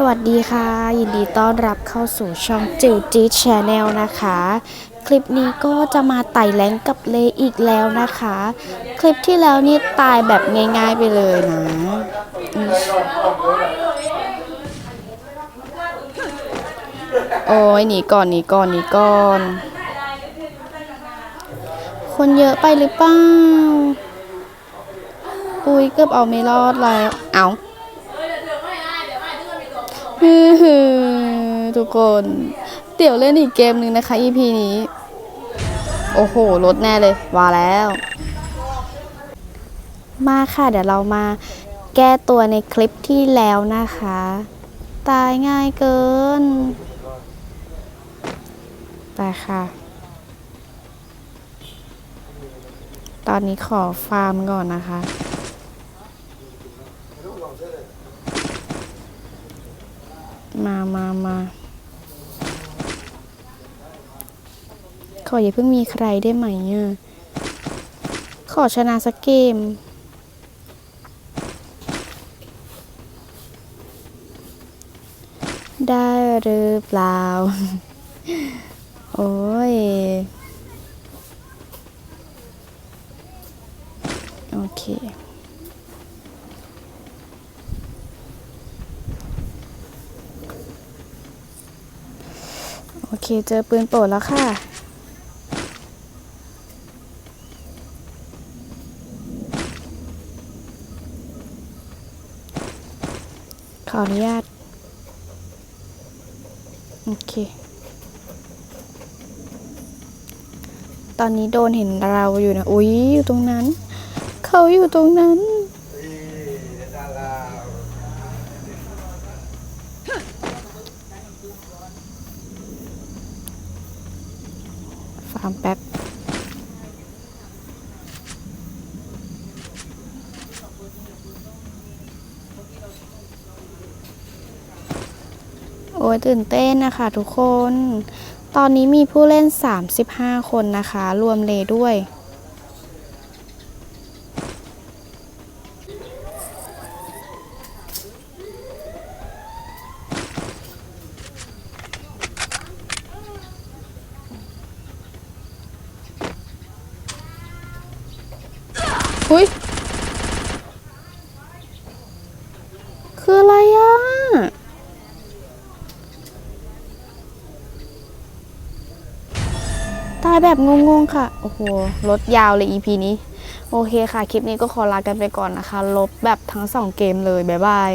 สวัสดีค่ะ ยินดีต้อนรับเข้าสู่ช่องจิวจีชแนลนะคะ คลิปนี้ก็จะมาไต่แรงกับเลอีกแล้วนะคะ คลิปที่แล้วนี่ตายแบบง่ายๆไปเลยนะอโอ้ยหนีก่อนหนีก่อนหนีก่อน คนเยอะไปหรือเปล่าอุ้ยเกือบเอาไม่รอดแล้วเอาฮือฮือ ทุกคน เดี๋ยวเล่นอีกเกมหนึ่งนะคะ EP นี้ โอ้โหลดแน่เลยว่าแล้ว มาค่ะ เดี๋ยวเรามาแก้ตัวในคลิปที่แล้วนะคะ ตายง่ายเกิน ไปค่ะ ตอนนี้ขอฟาร์มก่อนนะคะ มามามาขออย่าเพิ่งมีใครได้ไหมอะขอชนะสักเกม ได้หรือเปล่า โอ้ย โอเค โอเคเจอปืนโปรดแล้วค่ะ ขออนุญาต โอเค ตอนนี้โดนเห็นเราอยู่นะ อุ๊ย อยู่ตรงนั้น เขาอยู่ตรงนั้น ฟาร์มแป๊บโอ้ยตื่นเต้นนะคะทุกคน ตอนนี้มีผู้เล่น 35 คนนะคะ รวมเลด้วย อุ้ยคืออะไรอะ ตายแบบงงๆค่ะ โอ้โห รถยาวเลย EP นี้ โอเคค่ะ คลิปนี้ก็ขอลากันไปก่อนนะคะ ลบแบบทั้งสองเกมเลย บ๊ายบาย